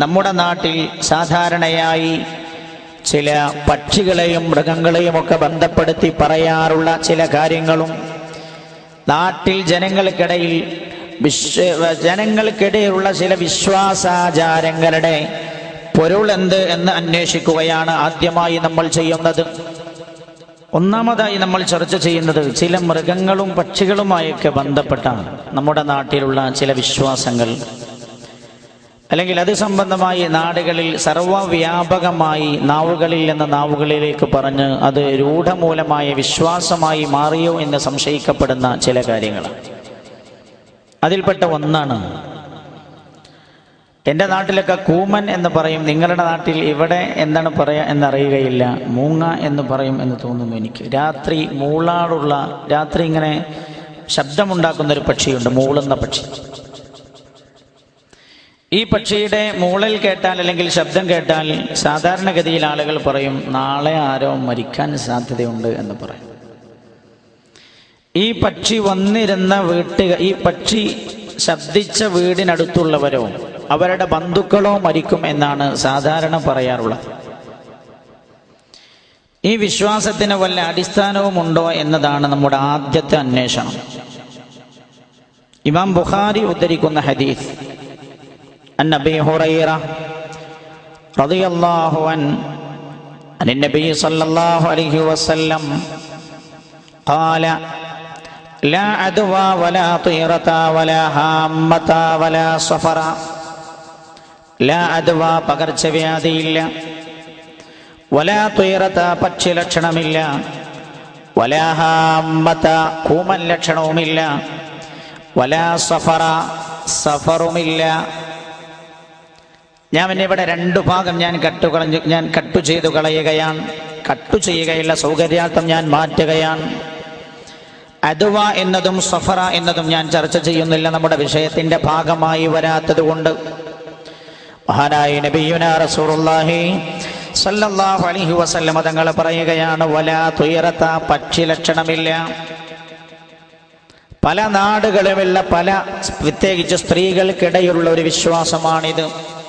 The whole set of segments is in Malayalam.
നമ്മുടെ നാട്ടിൽ സാധാരണയായി ചില പക്ഷികളെയും മൃഗങ്ങളെയും ഒക്കെ ബന്ധപ്പെടുത്തി പറയാറുള്ള ചില കാര്യങ്ങളും നാട്ടിൽ ജനങ്ങൾക്കിടയിൽ വിശ്വ ജനങ്ങൾക്കിടയിലുള്ള ചില വിശ്വാസാചാരങ്ങളുടെ പൊരുൾ എന്ത് എന്ന് അന്വേഷിക്കുകയാണ് ആദ്യമായി നമ്മൾ ചെയ്യുന്നത്. ഒന്നാമതായി നമ്മൾ ചർച്ച ചെയ്യുന്നത് ചില മൃഗങ്ങളും പക്ഷികളുമായൊക്കെ ബന്ധപ്പെട്ടാണ് നമ്മുടെ നാട്ടിലുള്ള ചില വിശ്വാസങ്ങൾ. അല്ലെങ്കിൽ അത് സംബന്ധമായി നാടുകളിൽ സർവവ്യാപകമായി നാവുകളിൽ നിന്ന് നാവുകളിലേക്ക് പറഞ്ഞ് അത് രൂഢമൂലമായ വിശ്വാസമായി മാറിയോ എന്ന് സംശയിക്കപ്പെടുന്ന ചില കാര്യങ്ങൾ. അതിൽപ്പെട്ട ഒന്നാണ് എന്റെ നാട്ടിലൊക്കെ കൂമൻ എന്ന് പറയും. നിങ്ങളുടെ നാട്ടിൽ ഇവിടെ എന്താണ് പറയുക എന്നറിയുകയില്ല. മൂങ്ങ എന്ന് പറയും എന്ന് തോന്നുന്നു എനിക്ക്. രാത്രി മൂളാടുള്ള രാത്രി ഇങ്ങനെ ശബ്ദമുണ്ടാക്കുന്ന ഒരു പക്ഷിയുണ്ട് മൂളുന്ന പക്ഷി. ഈ പക്ഷിയുടെ മൂളൽ കേട്ടാൽ അല്ലെങ്കിൽ ശബ്ദം കേട്ടാൽ സാധാരണഗതിയിൽ ആളുകൾ പറയും നാളെ ആരോ മരിക്കാൻ സാധ്യതയുണ്ട് എന്ന് പറയും. ഈ പക്ഷി വന്നിരുന്ന വീട്ടുക ഈ പക്ഷി ശബ്ദിച്ച വീടിനടുത്തുള്ളവരോ അവരുടെ ബന്ധുക്കളോ മരിക്കും എന്നാണ് സാധാരണ പറയാറുള്ളത്. ഈ വിശ്വാസത്തിന് വല്ല അടിസ്ഥാനവുമുണ്ടോ എന്നതാണ് നമ്മുടെ ആദ്യത്തെ അന്വേഷണം. ഇമാം ബുഖാരി ഉദ്ധരിക്കുന്ന ഹദീസ് عن ابي هريره رضي الله عنه عن النبي صلى الله عليه وسلم قال لا عدوى ولا طيرة ولا هامة ولا صفر لا عدوى പകർച്ചവ്യാധിയില്ല ولا طيرة പക്ഷി ലക്ഷണമില്ല ولا هامة കൂമൻ ലക്ഷണവുമില്ല ولا صفر സഫറുമില്ല ഞാൻ പിന്നെ ഇവിടെ രണ്ടു ഭാഗം ഞാൻ കട്ടുകളഞ്ഞു ഞാൻ കട്ടു ചെയ്തു കളയുകയാണ്. കട്ടു ചെയ്യുകയുള്ള സൗകര്യാർത്ഥം ഞാൻ മാറ്റുകയാണ്. അദുവ എന്നതും സഫറ എന്നതും ഞാൻ ചർച്ച ചെയ്യുന്നില്ല. നമ്മുടെ വിഷയത്തിന്റെ ഭാഗമായി വരാത്തത് കൊണ്ട്. മഹാനായ നബിയുന സല്ലല്ലാഹു അലൈഹി വസല്ലം തങ്ങൾ പറയുകയാണ് വലാ തുയറത്ത പക്ഷി ലക്ഷണമില്ല. പല നാടുകളുമുള്ള പല പ്രത്യേകിച്ച് സ്ത്രീകൾക്കിടയിലുള്ള ഒരു വിശ്വാസമാണിത്.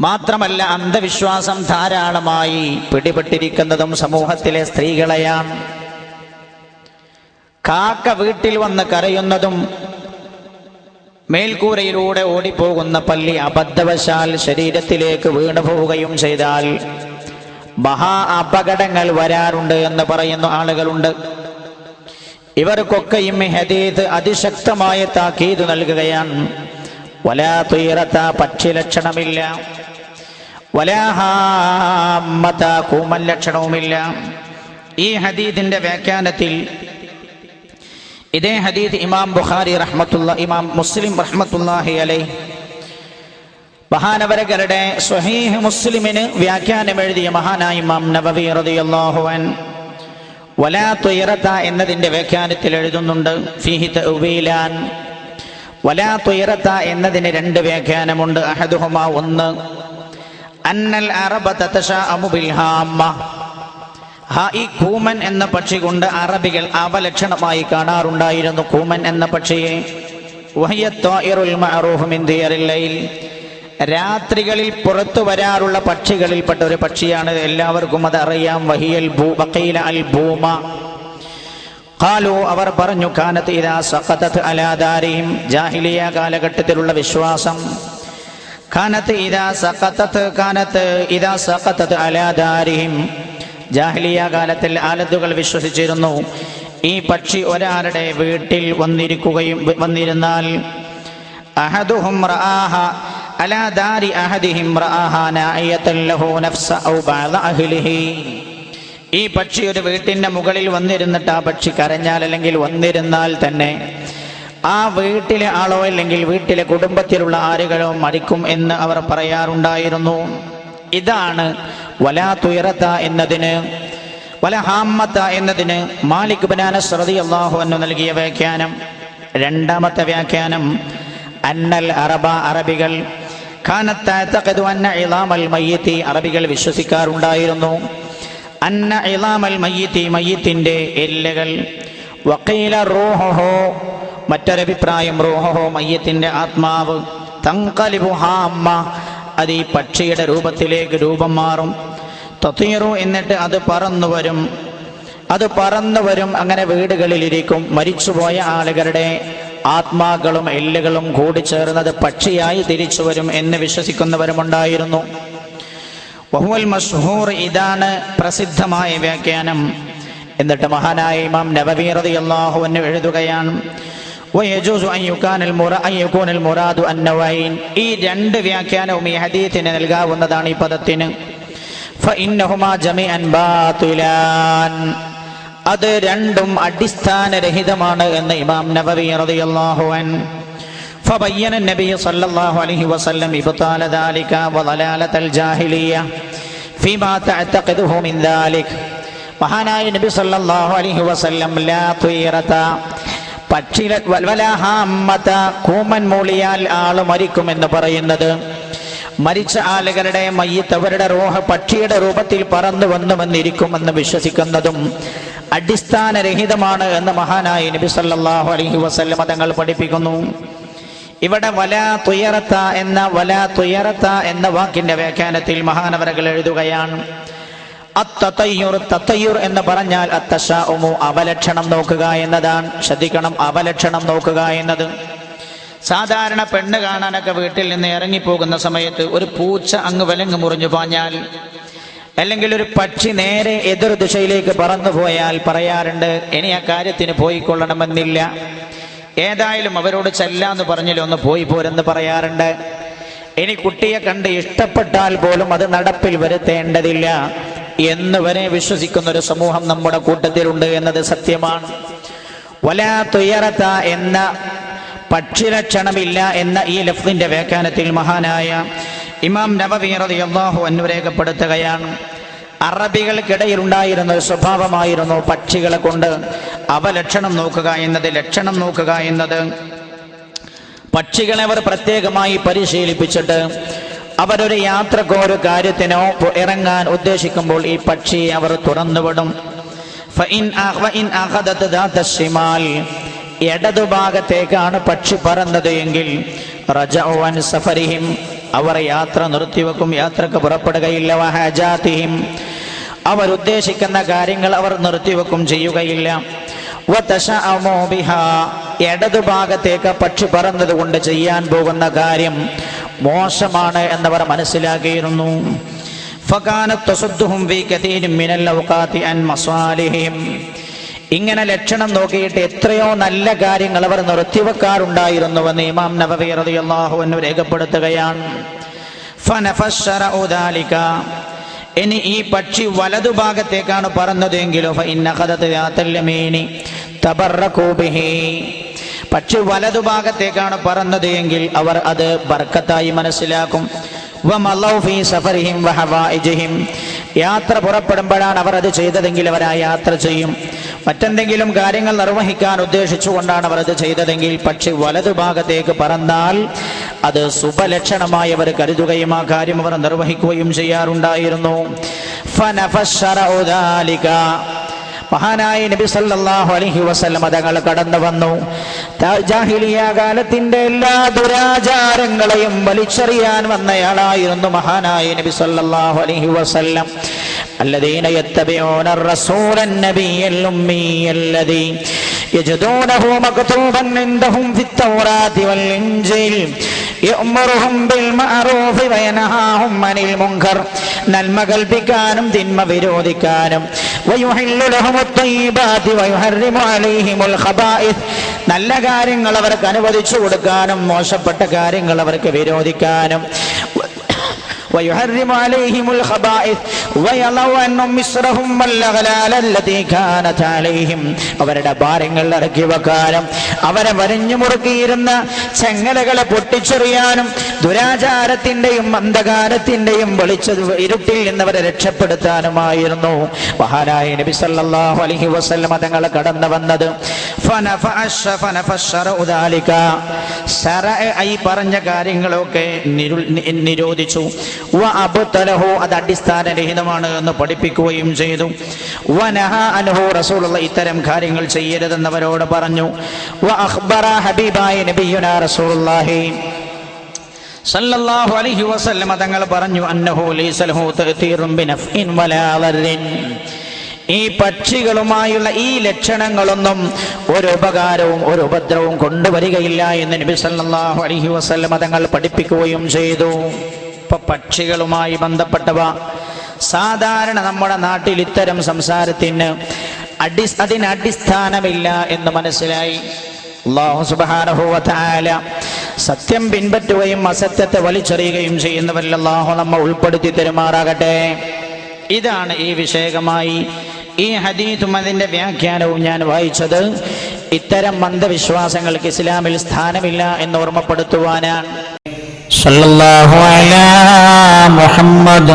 മാത്രമല്ല അന്ധവിശ്വാസം ധാരാളമായി പിടിപെട്ടിരിക്കുന്നതും സമൂഹത്തിലെ സ്ത്രീകളെയാണ്. കാക്ക വീട്ടിൽ വന്ന് കരയുന്നതും മേൽക്കൂരയിലൂടെ ഓടിപ്പോകുന്ന പല്ലി അബദ്ധവശാൽ ശരീരത്തിലേക്ക് വീണു പോവുകയും ചെയ്താൽ മഹാ അപകടങ്ങൾ വരാറുണ്ട് എന്ന് പറയുന്ന ആളുകളുണ്ട്. ഇവർക്കൊക്കെയും ഹദീദ് അതിശക്തമായ താക്കീത് നൽകുകയാണ്. വലാ തുയറത്ത പക്ഷി ലക്ഷണമില്ല വലാഹാമത കൂമൽ ലക്ഷണവുമില്ല. ഈ ഹദീദിന്റെ വ്യാഖ്യാനത്തിൽ ഇതേ ഹദീദ് ഇമാം ബുഖാരി റഹ്മത്തുള്ള ഇമാം മുസ്ലിം റഹ്മത്തുല്ലാഹി അലൈ മഹാനവരകരുടെ സ്വഹീഹ് മുസ്ലിമിന് വ്യാഖ്യാനം എഴുതിയ മഹാനായ ഇമാം നബവി റതിയല്ലാഹുവൻ വലാ തുയറത്ത എന്നതിന്റെ വ്യാഖ്യാനത്തിൽ എഴുതുന്നുണ്ട്. ഫീഹി തൗബീലാൻ വലാ തുയറത്ത എന്നതിന് രണ്ട് വ്യാഖ്യാനമുണ്ട്. അഹദുഹുമ ഒന്ന്. അന്നൽ അറബ കൂമൻ എന്ന പക്ഷി കൊണ്ട് അറബികൾ അവലക്ഷണമായി കാണാറുണ്ടായിരുന്നു കൂമൻ എന്ന പക്ഷിയെ. രാത്രികളിൽ പുറത്തു വരാറുള്ള പക്ഷികളിൽപ്പെട്ട ഒരു പക്ഷിയാണ് എല്ലാവർക്കും അത് അറിയാം. വഹിയൽ ഭൂ വക്കീല അൽ ഭൂമ. ഖാലു അവർ പറഞ്ഞു കാനത്ത് ഇതാ സഖതത് അലാദാരിയും ജാഹിലിയ കാലഘട്ടത്തിലുള്ള വിശ്വാസം. കാനത്ത് ഇതാ സഖത്തത്ത് കാനത്ത് ഇതാ സഖത്തത്ത് അലാദാരിയും ജാഹ്ലിയ കാലത്തിൽ ആലത്തുകൾ വിശ്വസിച്ചിരുന്നു. ഈ പക്ഷി ഒരാളുടെ വീട്ടിൽ വന്നിരിക്കുകയും വന്നിരുന്നാൽ അഹദുഹും റആഹ അലാ ദാരി അഹദിഹിം റആഹ നായത്തൽ ലഹു നഫ്സ ഔ ബഅദ അഹ്ലിഹി. ഈ പക്ഷി ഒരു വീട്ടിന്റെ മുകളിൽ വന്നിരുന്നിട്ട് ആ പക്ഷി കരഞ്ഞാൽ അല്ലെങ്കിൽ വന്നിരുന്നാൽ തന്നെ ആ വീട്ടിലെ ആളോ അല്ലെങ്കിൽ വീട്ടിലെ കുടുംബത്തിലുള്ള ആരുകളോ മരിക്കും എന്ന് അവർ പറയാറുണ്ടായിരുന്നു. ഇതാണ് വലാ തുയറത്ത എന്നതിന് വല ഹാമത്ത എന്നതിന് മാലിക് ബനാന ശ്രതി അള്ളാഹു എന്ന് നൽകിയ വ്യാഖ്യാനം. രണ്ടാമത്തെ വ്യാഖ്യാനം അന്നൽ അറബ അറബികൾ അറബികൾ വിശ്വസിക്കാറുണ്ടായിരുന്നു. അന്ന ഇളാമൽ മയ്യത്തി മയ്യത്തിന്റെ എല്ലുകൾ വക്കീല റൂഹോ മറ്റൊരഭിപ്രായം റോഹോ മയ്യത്തിന്റെ ആത്മാവ്. തങ്കലിബു ഹാമ്മ. അത് ഈ പക്ഷിയുടെ രൂപത്തിലേക്ക് രൂപം മാറും. തത്തീറു എന്നിട്ട് അത് പറന്നു വരും. അത് പറന്നു വരും. അങ്ങനെ വീടുകളിലിരിക്കും. മരിച്ചുപോയ ആളുകളുടെ ആത്മാക്കളും എല്ലുകളും കൂടി ചേർന്നത് പക്ഷിയായി തിരിച്ചു വരും എന്ന് വിശ്വസിക്കുന്നവരുമുണ്ടായിരുന്നു. വഹുവൽ മഷ്ഹൂർ ഇതാണ് പ്രസിദ്ധമായ വ്യാഖ്യാനം. എന്നിട്ട് മഹാനായ ഇമാം നബവി അള്ളാഹുവിന് എഴുതുകയാണ് ويجوز أن يكون المراد أن يكون المراد النوعين ഈ രണ്ട് വ്യാഖ്യാനവും ഈ ഹദീസിന് നൽകാവുന്നതാണ് ഈ പദത്തിന് فإنهما جميعا باطلان അത് രണ്ടും അടിസ്ഥാനരഹിതമാണ് എന്ന് ഇമാം നബവി റളിയല്ലാഹു അൻഹു فبين النبي صلى الله عليه وسلم إبطال ذلك وضلالة الجاهلية فيما تعتقده من ذلك മഹാനായ നബി സല്ലല്ലാഹു അലൈഹി വസല്ലം ലാ തുയറത പക്ഷില വലഹാമത കൂമൻ മൂളിയാൽ ആൾ മരിക്കുമെന്ന് പറയുന്നത്. മരിച്ച ആളുകളുടെ മയ്യത്ത് അവരുടെ റോഹ പക്ഷിയുടെ രൂപത്തിൽ പറന്നു വന്നുവെന്നിരിക്കുമെന്ന് വിശ്വസിക്കുന്നതും അടിസ്ഥാനരഹിതമാണ് എന്ന് മഹാനായ നബി സല്ലാഹു അലഹി വസല്ലമ തങ്ങൾ പഠിപ്പിക്കുന്നു. ഇവിടെ വല തുയറത്ത എന്ന വല തുയറത്ത എന്ന വാക്കിന്റെ വ്യാഖ്യാനത്തിൽ മഹാനവരകൾ എഴുതുകയാണ്. എന്ന് പറഞ്ഞാൽ അത്തശാഉമു അവലക്ഷണം നോക്കുക എന്നതാണ്. ശ്രദ്ധിക്കണം അവലക്ഷണം നോക്കുക എന്നത്. സാധാരണ പെണ്ണ് കാണാനൊക്കെ വീട്ടിൽ നിന്ന് ഇറങ്ങിപ്പോകുന്ന സമയത്ത് ഒരു പൂച്ച അങ്ങ് വിലങ്ങ് മുറിഞ്ഞു പാഞ്ഞാൽ അല്ലെങ്കിൽ ഒരു പക്ഷി നേരെ എതിർ ദിശയിലേക്ക് പറന്നു പോയാൽ പറയാറുണ്ട് ഇനി ആ കാര്യത്തിന് പോയിക്കൊള്ളണമെന്നില്ല. ഏതായാലും അവരോട് ചെല്ലാന്ന് പറഞ്ഞില്ല ഒന്ന് പോയി പോരെന്ന് പറയാറുണ്ട്. ഇനി കുട്ടിയെ കണ്ട് ഇഷ്ടപ്പെട്ടാൽ പോലും അത് നടപ്പിൽ വരുത്തേണ്ടതില്ല. എന്ന് വരെ വിശ്വസിക്കുന്ന ഒരു സമൂഹം നമ്മുടെ കൂട്ടത്തിലുണ്ട് എന്നത് സത്യമാണ്. വലാ തുയറത്ത എന്ന പക്ഷിലക്ഷണമില്ല എന്ന ഈ ലഫ്ദിന്റെ വ്യാഖ്യാനത്തിൽ മഹാനായ ഇമാം റളിയല്ലാഹു അൻഹു രേഖപ്പെടുത്തുകയാണ്. അറബികൾക്കിടയിൽ ഉണ്ടായിരുന്ന ഒരു സ്വഭാവമായിരുന്നു പക്ഷികളെ കൊണ്ട് അവ ലക്ഷണം നോക്കുക എന്നത് ലക്ഷണം നോക്കുക എന്നത്. പക്ഷികളെ അവർ പ്രത്യേകമായി പരിശീലിപ്പിച്ചിട്ട് അവരൊരു യാത്രക്കോ ഒരു കാര്യത്തിനോ ഇറങ്ങാൻ ഉദ്ദേശിക്കുമ്പോൾ ഈ പക്ഷിയെ അവർ തുറന്നുവിടും. ഇടതുഭാഗത്തേക്കാണ് പക്ഷി പറന്നത് എങ്കിൽ സഫരിഹിം അവർ യാത്ര നിർത്തിവെക്കും യാത്രയ്ക്ക് പുറപ്പെടുകയില്ല. വഹജാതിഹിം അവർ ഉദ്ദേശിക്കുന്ന കാര്യങ്ങൾ അവർ നിർത്തിവെക്കും ചെയ്യുകയില്ല. ഇടതുഭാഗത്തേക്ക് പക്ഷി പറന്നത് കൊണ്ട് ചെയ്യാൻ പോകുന്ന കാര്യം മോശമാണ് എന്നവർ മനസ്സിലാക്കിയിരുന്നു. ഇങ്ങനെ ലക്ഷണം നോക്കിയിട്ട് എത്രയോ നല്ല കാര്യങ്ങൾ അവർ നിർത്തിവെക്കാറുണ്ടായിരുന്നുവെന്ന് ഇമാം നബവി റളിയല്ലാഹു രേഖപ്പെടുത്തുകയാണ്. ഇനി ഈ പക്ഷി വലതുഭാഗത്തേക്കാണ് പറഞ്ഞതെങ്കിലും പക്ഷെ വലതുഭാഗത്തേക്കാണ് പറന്നത് എങ്കിൽ അവർ അത് ബർക്കത്തായി മനസ്സിലാക്കും. യാത്ര പുറപ്പെടുമ്പോഴാണ് അവർ അത് ചെയ്തതെങ്കിൽ അവർ ആ യാത്ര ചെയ്യും. മറ്റെന്തെങ്കിലും കാര്യങ്ങൾ നിർവഹിക്കാൻ ഉദ്ദേശിച്ചുകൊണ്ടാണ് അവർ അത് ചെയ്തതെങ്കിൽ പക്ഷെ വലതുഭാഗത്തേക്ക് പറന്നാൽ അത് ശുഭലക്ഷണമായി അവർ കരുതുകയും ആ കാര്യം അവർ നിർവഹിക്കുകയും ചെയ്യാറുണ്ടായിരുന്നു. മഹാനായ നബി സല്ലല്ലാഹു അലൈഹി വസല്ലം തങ്ങൾ കടന്നു വന്നു ത- ജാഹിലിയ കാലത്തിന്റെ എല്ലാ ദുരാചാരങ്ങളെയും വലിച്ചെറിയാൻ വന്നയാളായിരുന്നു മഹാനായ നബി സല്ലല്ലാഹു അലൈഹി വസല്ലം الذين يتبعون الرسول النبي الأمي الذي يجدونه مكتوبا عندهم في التوراة والإنجيل يأمرهم بالمعروف وينهاهم عن المنكر നന്മ കൽപ്പിക്കാനും തിന്മ വിരോധിക്കാനും ويحل لهم الطيبات ويحرم عليهم الخبائث നല്ല കാര്യങ്ങൾ അവർക്ക് അനുവദിച്ചു കൊടുക്കാനും മോശപ്പെട്ട കാര്യങ്ങൾ അവർക്ക് വിരോധിക്കാനും ويحرم عليهم അവരുടെ ഭാരങ്ങൾ ഇറക്കി വെക്കാനും അവരെ വരഞ്ഞു മുറുക്കിയിരുന്ന ചെങ്ങലകളെ പൊട്ടിച്ചെറിയാനും ദുരാചാരത്തിന്റെയും അന്ധകാരത്തിന്റെയും വെളിച്ചത് ഇരുട്ടിൽ നിന്നവരെ രക്ഷപ്പെടുത്താനുമായിരുന്നു. മഹാനായ നബി സല്ലല്ലാഹു അലൈഹി വസല്ലമ തങ്ങൾ കടന്നു വന്നത് ഈ പറഞ്ഞ കാര്യങ്ങളൊക്കെ നിരോധിച്ചു. അത് അടിസ്ഥാനരഹിത അടിസ്ഥാനരഹിതമാണ് എന്ന് പഠിപ്പിക്കുകയും ചെയ്തു. വനഹ അൻഹു റസൂലുള്ള ഇത്തരം കാര്യങ്ങൾ ചെയ്യരുതെന്നവരോട് പറഞ്ഞു. വ അഖ്ബറ ഹബീബായ നബിയുന റസൂലുള്ളാഹി. സല്ലല്ലാഹു അലൈഹി വസല്ലം തങ്ങൾ പറഞ്ഞു അന്നഹു ലൈസ ലഹു ബിനഫ്ഇൻ വലാ ദർരിൻ ഈ പക്ഷികളുമായുള്ള ഈ ലക്ഷണങ്ങളൊന്നും ഒരു ഉപകാരവും ഒരു ഉപദ്രവവും കൊണ്ടുവരികയില്ല എന്ന് നബി സല്ലല്ലാഹു അലൈഹി വസല്ലം തങ്ങൾ പഠിപ്പിക്കുകയും ചെയ്തു. ഇപ്പൊ പക്ഷികളുമായി ബന്ധപ്പെട്ടവ സാധാരണ നമ്മുടെ നാട്ടിൽ ഇത്തരം സംസാരത്തിന് അടി അതിന് അടിസ്ഥാനമില്ല എന്ന് മനസ്സിലായി. സത്യം പിൻപറ്റുകയും അസത്യത്തെ വലിച്ചെറിയുകയും ചെയ്യുന്നവരിൽ അള്ളാഹു നമ്മ ഉൾപ്പെടുത്തി തെരുമാറാകട്ടെ. ഇതാണ് ഈ വിഷയകമായി ഈ ഹദീത്തും അതിന്റെ വ്യാഖ്യാനവും ഞാൻ വായിച്ചത്. ഇത്തരം മന്ദവിശ്വാസങ്ങൾക്ക് ഇസ്ലാമിൽ സ്ഥാനമില്ല എന്ന് ഓർമ്മപ്പെടുത്തുവാനാണ്. സല്ലല്ലാഹു അലാ മുഹമ്മദ്